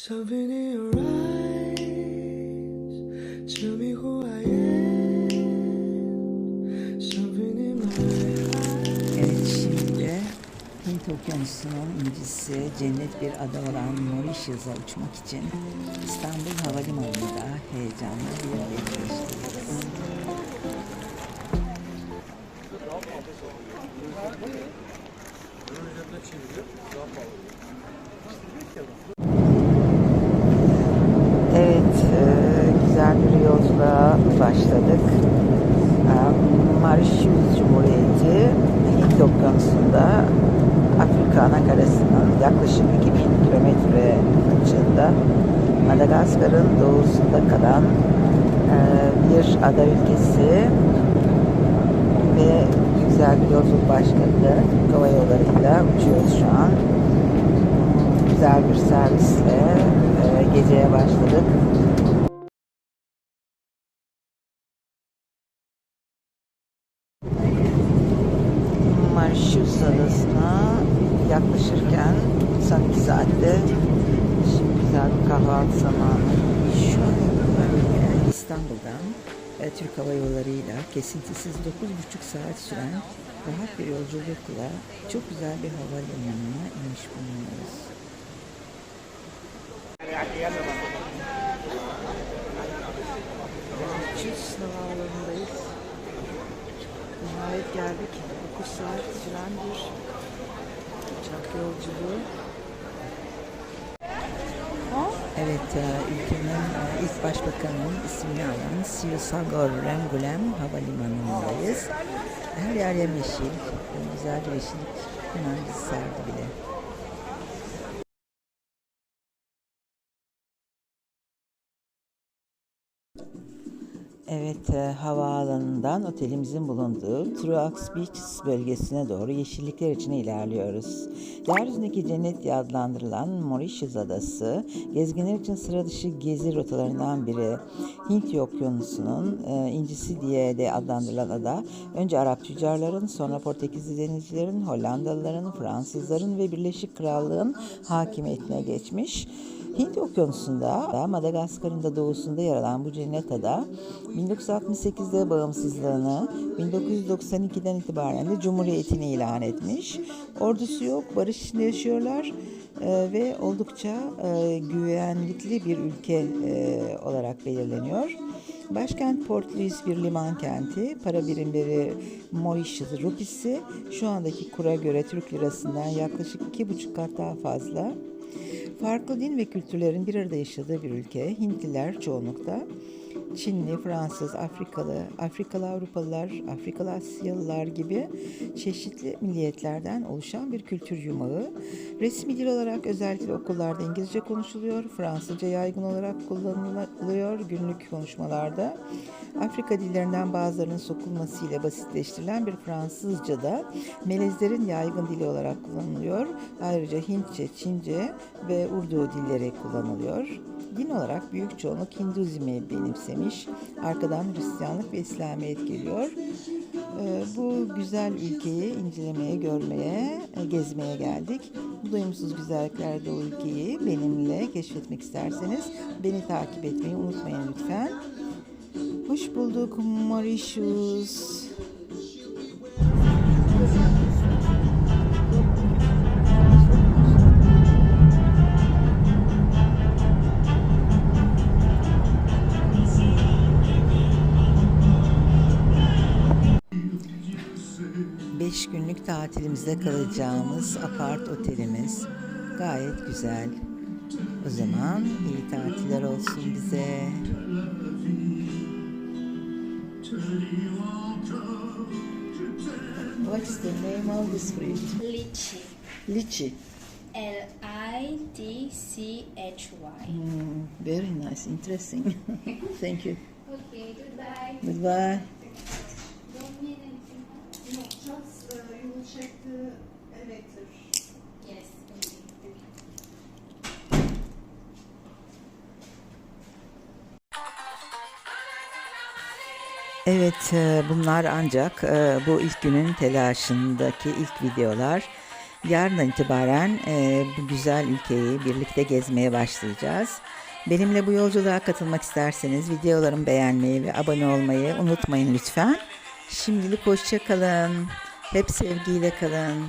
Something in your eyes, tell me who I am. Something in my. Evet şimdi Hint Okyanusu'nun incisi cennet bir ada olan Mauritius'a uçmak için İstanbul Havalimanı'nda heyecanla bir bekleşteyiz. Evet, e, güzel bir yolculuğa başladık. Mauritius Cumhuriyeti Hint Okyanusu'nda Afrika anakarasının yaklaşık 2000 kilometre açığında Madagaskar'ın doğusunda kalan e, bir ada ülkesi ve güzel bir yolculuk başladı. Hava Yolları'yla uçuyoruz şu an. Güzel bir servisle e, geceye başladık. Mauritius adasına yaklaşırken iki saatte şimdi güzel bir kahvaltı zamanı. Şu an İstanbul'dan e, Türk Hava Yolları'yla kesintisiz 9,5 saat süren rahat bir yolculukla çok güzel bir havalimanına inmiş bulunuyoruz. Mauritius havaalanındayız. Nihayet geldik. 9 saat süren bir uçak yolculuğu. Evet, e, ülkenin e, ilk başbakanının ismini alan Sivasagor Ramgulem Havalimanı'ndayız. Her yer yemyeşil, güzel bir yeşillik hemen sardı bile. Evet, e, havaalanından otelimizin bulunduğu Truax Beach bölgesine doğru yeşillikler içine ilerliyoruz. Yeryüzündeki cennet diye adlandırılan Mauritius Adası, gezginler için sıra dışı gezi rotalarından biri. Hint Okyanusu'nun e, incisi diye de adlandırılan ada, önce Arap tüccarların, sonra Portekizli denizcilerin, Hollandalıların, Fransızların ve Birleşik Krallığın hakimiyetine geçmiş. Hint Okyanusu'nda, Madagaskar'ın da doğusunda yer alan bu cennet ada, 1968'de bağımsızlığını, 1992'den itibaren de cumhuriyetini ilan etmiş. Ordusu yok, barış içinde yaşıyorlar e, ve oldukça e, güvenlikli bir ülke e, olarak belirleniyor. Başkent Port Louis bir liman kenti. Para birimleri Mauritius rupisi şu andaki kura göre Türk lirasından yaklaşık iki buçuk kat daha fazla. Farklı din ve kültürlerin bir arada yaşadığı bir ülke. Hintliler çoğunlukta. Çinli, Fransız, Afrikalı, Afrikalı Avrupalılar, Afrikalı Asyalılar gibi çeşitli milliyetlerden oluşan bir kültür yumağı. Resmi dil olarak özellikle okullarda İngilizce konuşuluyor, Fransızca yaygın olarak kullanılıyor günlük konuşmalarda. Afrika dillerinden bazılarının sokulmasıyla basitleştirilen bir Fransızca da melezlerin yaygın dili olarak kullanılıyor. Ayrıca Hintçe, Çince ve Urdu dilleri kullanılıyor. Din olarak büyük çoğunluk Hinduizmi benimsemiş. Arkadan Hristiyanlık ve İslamiyet geliyor. Ee, Bu güzel ülkeyi incelemeye, görmeye, e, gezmeye geldik. Bu doyumsuz güzellikler dolu ülkeyi benimle keşfetmek isterseniz beni takip etmeyi unutmayın lütfen. Hoş bulduk Mauritius. Beş günlük tatilimizde kalacağımız apart otelimiz gayet güzel. O zaman iyi tatiller olsun bize. What's the name of this fruit? Lychee. Lychee. L I D C H Y. Hmm, very nice, interesting. Thank you. Okay, goodbye. Goodbye. You check the elevator. Yes. Evet, e, bunlar ancak e, bu ilk günün telaşındaki ilk videolar. Yarından itibaren e, bu güzel ülkeyi birlikte gezmeye başlayacağız. Benimle bu yolculuğa katılmak isterseniz videolarımı beğenmeyi ve abone olmayı unutmayın lütfen. Şimdilik hoşça kalın. Hep sevgiyle kalın.